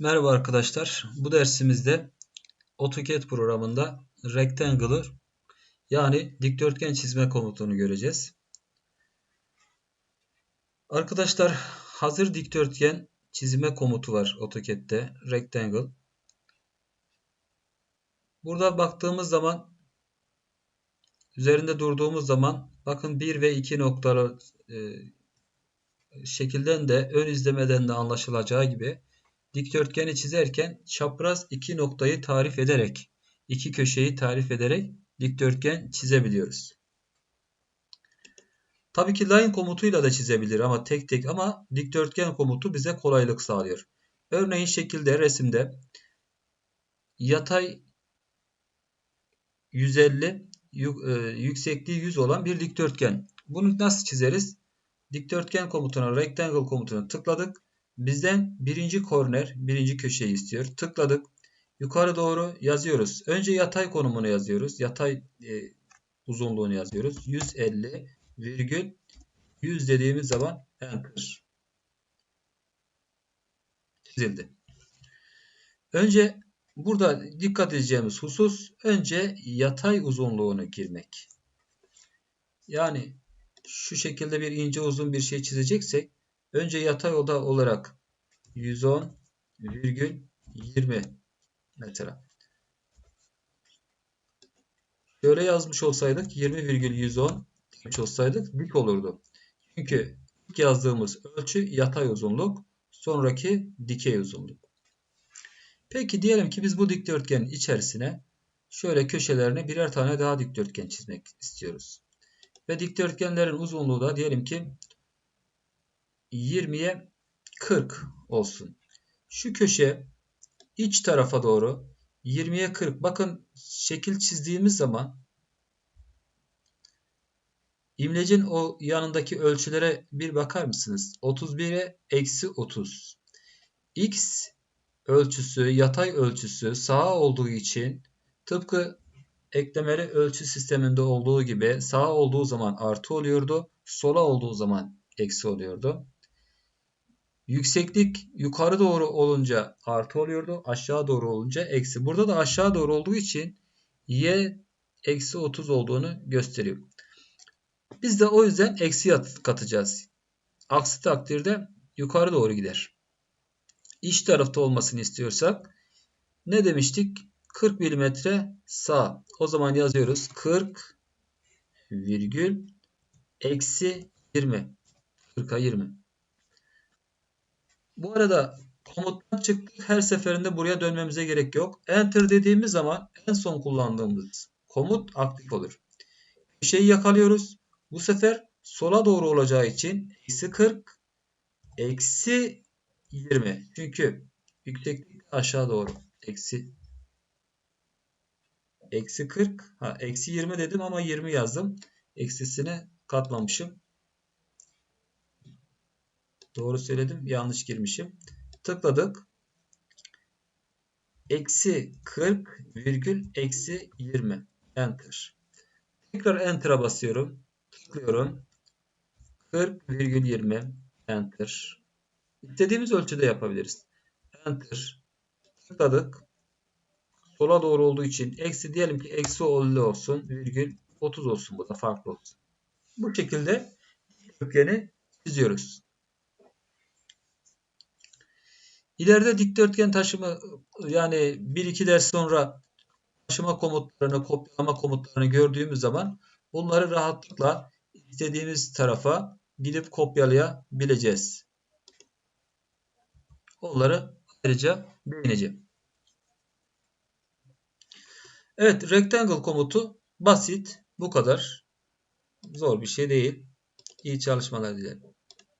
Merhaba arkadaşlar. Bu dersimizde AutoCAD programında Rectangular yani dikdörtgen çizme komutunu göreceğiz. Arkadaşlar hazır dikdörtgen çizme komutu var AutoCAD'de Rectangle. Burada baktığımız zaman üzerinde durduğumuz zaman bakın 1 ve 2 noktalı e, şekilden de ön izlemeden de anlaşılacağı gibi dikdörtgeni çizerken çapraz iki noktayı tarif ederek, iki köşeyi tarif ederek dikdörtgen çizebiliyoruz. Tabii ki line komutuyla da çizebilir ama tek tek ama dikdörtgen komutu bize kolaylık sağlıyor. Örneğin şekilde resimde yatay 150 e, yüksekliği 100 olan bir dikdörtgen. Bunu nasıl çizeriz? Dikdörtgen komutuna, rectangle komutuna tıkladık. Bizden birinci korner, birinci köşeyi istiyor. Tıkladık. Yukarı doğru yazıyoruz. Önce yatay konumunu yazıyoruz. Yatay e, uzunluğunu yazıyoruz. 150 virgül 100 dediğimiz zaman enter. Çizildi. Önce burada dikkat edeceğimiz husus önce yatay uzunluğunu girmek. Yani şu şekilde bir ince uzun bir şey çizeceksek Önce yatay oda olarak 110,20 mesela. Şöyle yazmış olsaydık 20,110 demiş olsaydık dik olurdu. Çünkü ilk yazdığımız ölçü yatay uzunluk, sonraki dikey uzunluk. Peki diyelim ki biz bu dikdörtgenin içerisine şöyle köşelerine birer tane daha dikdörtgen çizmek istiyoruz. Ve dikdörtgenlerin uzunluğu da diyelim ki 20'ye 40 olsun. Şu köşe iç tarafa doğru 20'ye 40. Bakın şekil çizdiğimiz zaman imlecin o yanındaki ölçülere bir bakar mısınız? 31'e eksi 30. X ölçüsü, yatay ölçüsü sağa olduğu için tıpkı eklemeli ölçü sisteminde olduğu gibi sağa olduğu zaman artı oluyordu. Sola olduğu zaman eksi oluyordu. Yükseklik yukarı doğru olunca artı oluyordu. Aşağı doğru olunca eksi. Burada da aşağı doğru olduğu için y eksi 30 olduğunu gösteriyor. Biz de o yüzden eksi katacağız. Aksi takdirde yukarı doğru gider. İç tarafta olmasını istiyorsak ne demiştik? 40 mm sağ. O zaman yazıyoruz 40 virgül eksi 20. 40'a 20. Bu arada komuttan çıktık. Her seferinde buraya dönmemize gerek yok. Enter dediğimiz zaman en son kullandığımız komut aktif olur. Bir şeyi yakalıyoruz. Bu sefer sola doğru olacağı için eksi 40 eksi 20. Çünkü yükseklik aşağı doğru. Eksi eksi 40 ha, eksi 20 dedim ama 20 yazdım. Eksisine katlamışım. Doğru söyledim. Yanlış girmişim. Tıkladık. Eksi 40 virgül eksi 20. Enter. Tekrar Enter'a basıyorum. Tıklıyorum. 40 virgül 20. Enter. İstediğimiz ölçüde yapabiliriz. Enter. Tıkladık. Sola doğru olduğu için eksi diyelim ki eksi 50 olsun. Virgül 30 olsun bu da farklı olsun. Bu şekilde kökeni çiziyoruz. İleride dikdörtgen taşıma yani 1-2 ders sonra taşıma komutlarını, kopyalama komutlarını gördüğümüz zaman bunları rahatlıkla istediğimiz tarafa gidip kopyalayabileceğiz. Onları ayrıca değineceğim. Evet, rectangle komutu basit. Bu kadar. Zor bir şey değil. İyi çalışmalar dilerim.